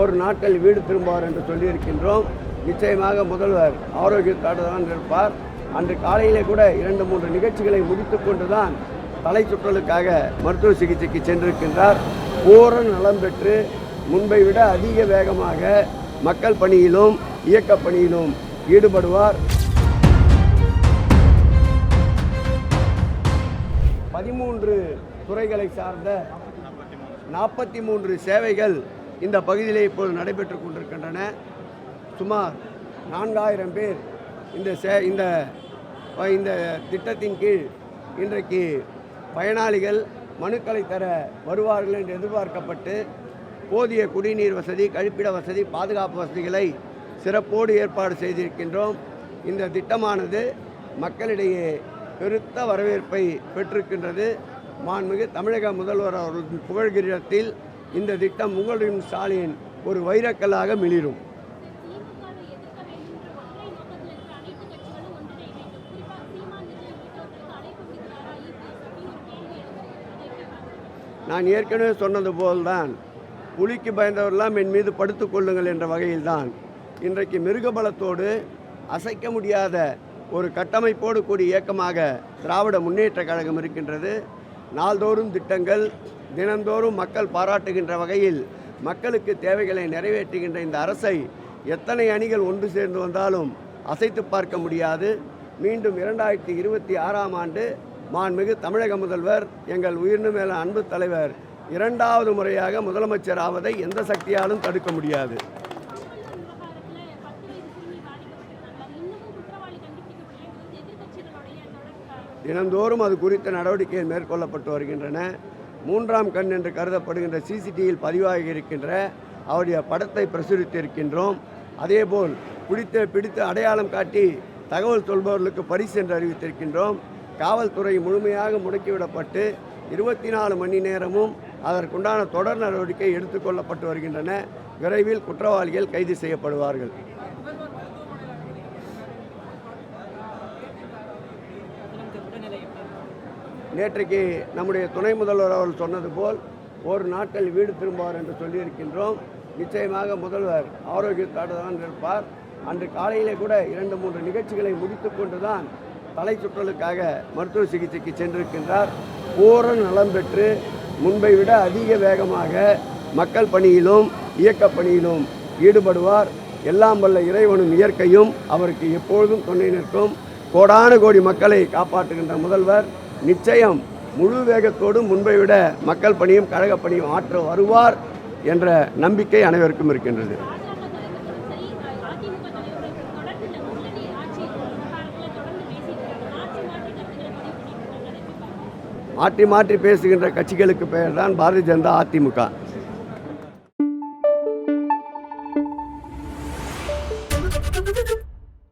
ஒரு நாட்கள் வீடு திரும்புவார் என்று சொல்லியிருக்கின்றோம். நிச்சயமாக முதல்வர் ஆரோக்கியத்தோடு தான் இருப்பார். அன்று காலையிலே கூட இரண்டு மூன்று நிகழ்ச்சிகளை முடித்துக்கொண்டு தான் தலை சுற்றலுக்காக மருத்துவ சிகிச்சைக்கு சென்றிருக்கின்றார். பூரண நலம் பெற்று முன்பை விட அதிக வேகமாக மக்கள் பணியிலும் இயக்கப் பணியிலும் ஈடுபடுவார். பதிமூன்று துறைகளை சார்ந்த நாற்பத்தி மூன்று சேவைகள் இந்த பகுதியிலே இப்போது நடைபெற்று கொண்டிருக்கின்றன. சுமார் நான்காயிரம் பேர் இந்த சே இந்த இந்த திட்டத்தின் கீழ் இன்றைக்கு பயனாளிகள் மனுக்களை தர வருவார்கள் என்று எதிர்பார்க்கப்பட்டு போதிய குடிநீர் வசதி கழிப்பிட வசதி பாதுகாப்பு வசதிகளை சிறப்போடு ஏற்பாடு செய்திருக்கின்றோம். இந்த திட்டமானது மக்களிடையே பெருத்த வரவேற்பை பெற்றிருக்கின்றது. மாண்புமிகு தமிழக முதல்வர் அவர்களின் புகழ்கிரத்தில் இந்த திட்டம் உங்களின் ஸ்டாலின் ஒரு வைரக்கல்லாக மிளிரும். நான் ஏற்கனவே சொன்னது போல்தான் புலிக்கு பயந்தவரெல்லாம் என் மீது படுத்துக் கொள்ளுங்கள் என்ற வகையில்தான். இன்றைக்கு மிருகபலத்தோடு அசைக்க முடியாத ஒரு கட்டமைப்போடு கூடிய இயக்கமாக திராவிட முன்னேற்றக் கழகம் இருக்கின்றது. நாள்தோறும் திட்டங்கள் தினந்தோறும் மக்கள் பாராட்டுகின்ற வகையில் மக்களுக்கு தேவைகளை நிறைவேற்றுகின்ற இந்த அரசை எத்தனை அணிகள் ஒன்று சேர்ந்து வந்தாலும் அசைத்து பார்க்க முடியாது. மீண்டும் இரண்டாயிரத்தி இருபத்தி ஆறாம் ஆண்டு மாண்புமிகு தமிழக முதல்வர் எங்கள் உயிர்ந்து மேல அன்பு தலைவர் இரண்டாவது முறையாக முதலமைச்சர் ஆவதை எந்த சக்தியாலும் தடுக்க முடியாது. தினந்தோறும் அது குறித்த நடவடிக்கைகள் மேற்கொள்ளப்பட்டு வருகின்றன. மூன்றாம் கண் என்று கருதப்படுகின்ற சிசிடிவியில் பதிவாகி இருக்கின்ற அவருடைய படத்தை பிரசுரித்திருக்கின்றோம். அதேபோல் பிடித்த பிடித்து அடையாளம் காட்டி தகவல் சொல்பவர்களுக்கு பரிசு என்று அறிவித்திருக்கின்றோம். காவல்துறை முழுமையாக முடக்கிவிடப்பட்டு இருபத்தி நாலு மணி நேரமும் அதற்குண்டான தொடர் நடவடிக்கை எடுத்துக்கொள்ளப்பட்டு வருகின்றன. விரைவில் குற்றவாளிகள் கைது செய்யப்படுவார்கள். நேற்றைக்கு நம்முடைய துணை முதல்வர் அவர்கள் சொன்னது போல் ஒரு நாட்கள் வீடு திரும்புவார் என்று சொல்லியிருக்கின்றோம். நிச்சயமாக முதல்வர் ஆரோக்கியத்தோடு தான் இருப்பார். அன்று காலையிலே கூட இரண்டு மூன்று நிகழ்ச்சிகளை முடித்துக்கொண்டு தான் தலை சுற்றலுக்காக மருத்துவ சிகிச்சைக்கு சென்றிருக்கின்றார். பூரண நலம் பெற்று முன்பை விட அதிக வேகமாக மக்கள் பணியிலும் இயக்கப் பணியிலும் ஈடுபடுவார். எல்லாம் வல்ல இறைவனும் இயற்கையும் அவருக்கு எப்பொழுதும் துணை நிற்கும். கோடான கோடி மக்களை காப்பாற்றுகின்ற முதல்வர். நிச்சயம் முழு வேகத்தோடு முன்பை விட மக்கள் பணியும் கழக பணியும் ஆற்ற வருவார் என்ற நம்பிக்கை அனைவருக்கும் இருக்கின்றது. மாற்றி மாற்றி பேசுகின்ற கட்சிகளுக்கு பெயர் தான் பாரதிய ஜனதா அதிமுக.